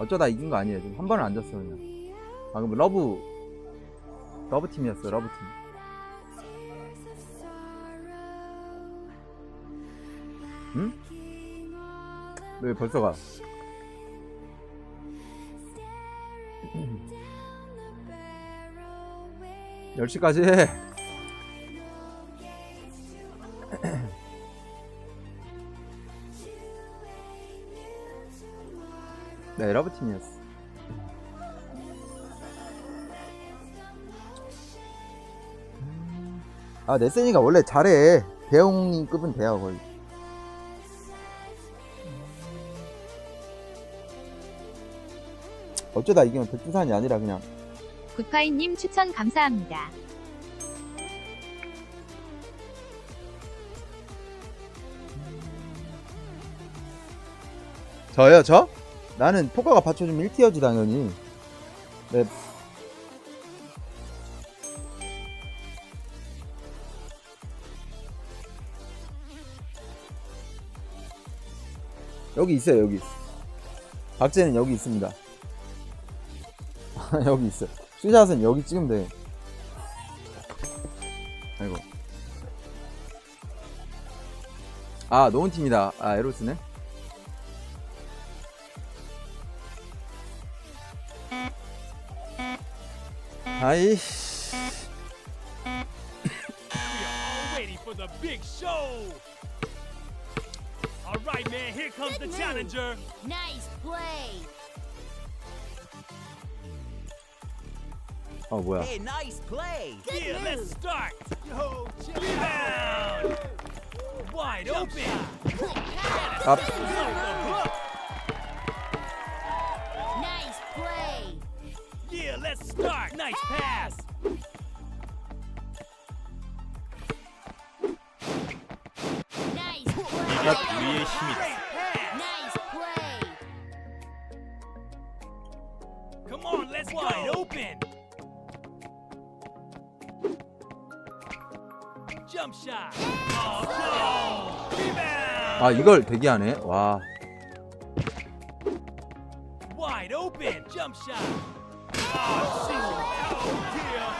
어쩌다 이긴 거 아니에요. 지금 한 번은 안 졌어 그냥. 아 그럼 러브 러브 팀이었어. 러브 팀. 응? 왜 벌써 가? 열 시까지 네, 러브 팀이었어. 아, 네센이가 원래 잘해. 배웅님급은 돼요, 거의. 어쩌다 이기면 백두산이 아니라 그냥 굿파이님 추천 감사합니다. 저요, 저? 나는 포카가 받쳐주면 1티어지, 당연히. 네. 여기 있어요, 여기. 박제는 여기 있습니다. 여기 있어. 슈샷은 여기 찍으면 돼. 아이고. 아, 노은 팀이다. 아, 에로스네. Hi. the big show. All right, man, here comes Good the move. challenger. Nice play. Oh well. Hey, nice play. Good yeah, move. let's start. Yo, Wide Jump open. Up. Play. 우리의 힘이다. Nice play. Come on, let's wide open. Jump shot. Oh no! Rebound. 아, 이걸 대기하네. 와. Wide open. Jump shot. Oh, shoot. Oh, dear.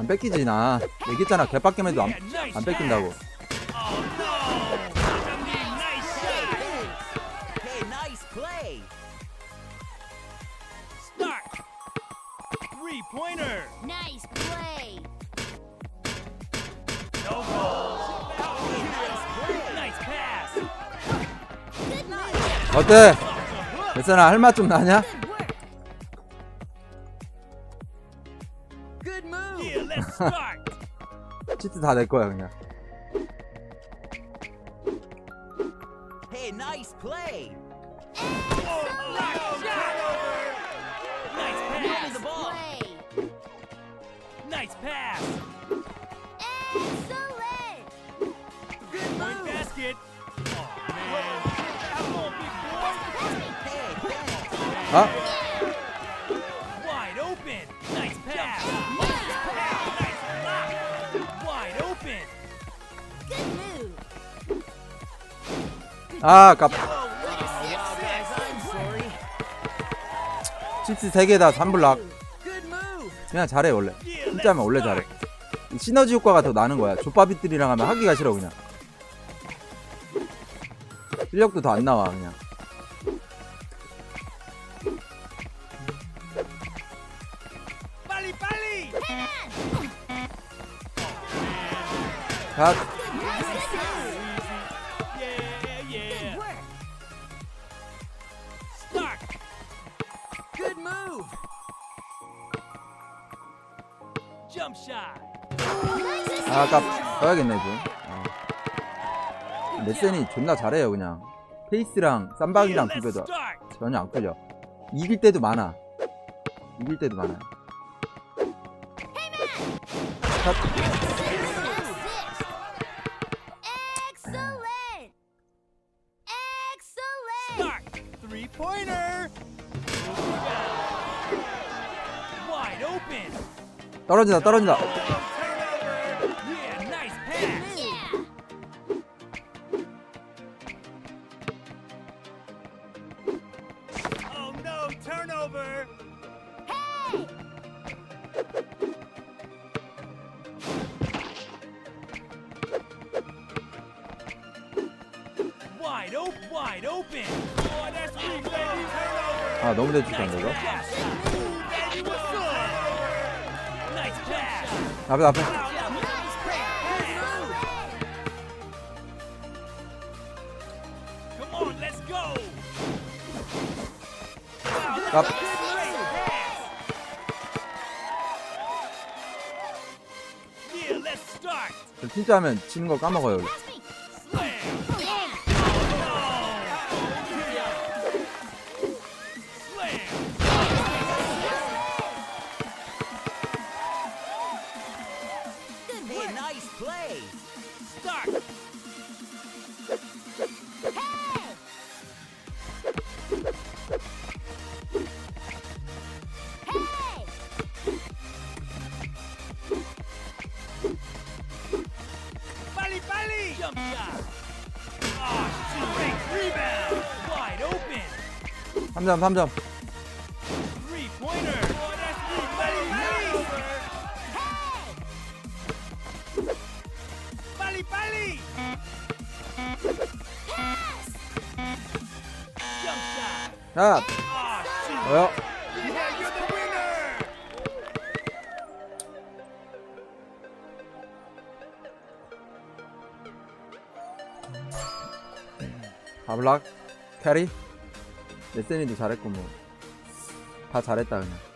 안 뺏기지, 나. 얘기했잖아. 개빡겜 해도 안, 안 뺏긴다고. Oh. 어때? 됐어나 할맛 좀 나냐? 这次他在怪人家。Hey, nice play. Nice pass. Excellent. Good move. Good basket. Oh man. Come on, big boy. Hey, hey, hey. Huh? 아, sorry. 치트 3개 다 3블락. Good move. 그냥 잘해, 원래. 진짜 하면 원래 잘해. 시너지 효과가 더 나는 거야. 족밥이들이랑 하면 하기가 싫어, 그냥. 실력도 더 안 나와, 그냥. 빨 아, 아까 써야겠네, 좀. 어. 레센이 존나 잘해요, 그냥. 페이스랑 쌈박이랑 start. 전혀 안 끌려. 이길 때도 많아. 이길 때도 pointer. Wide open. 떨어진다, 떨어진다. Oh. 아, 너무 대충한다, 이거. Pass. Let's start. 저 진짜 하면 치는 거 까먹어요. Start. Hey. Hey. Bally, bally. Jump shot. Ah, oh. Great rebound. Wide open. 3점, 3점. 야, Oh, winner. 바블락, 캐리. 레센이도 잘했고, 뭐. 다 잘했다, 그냥.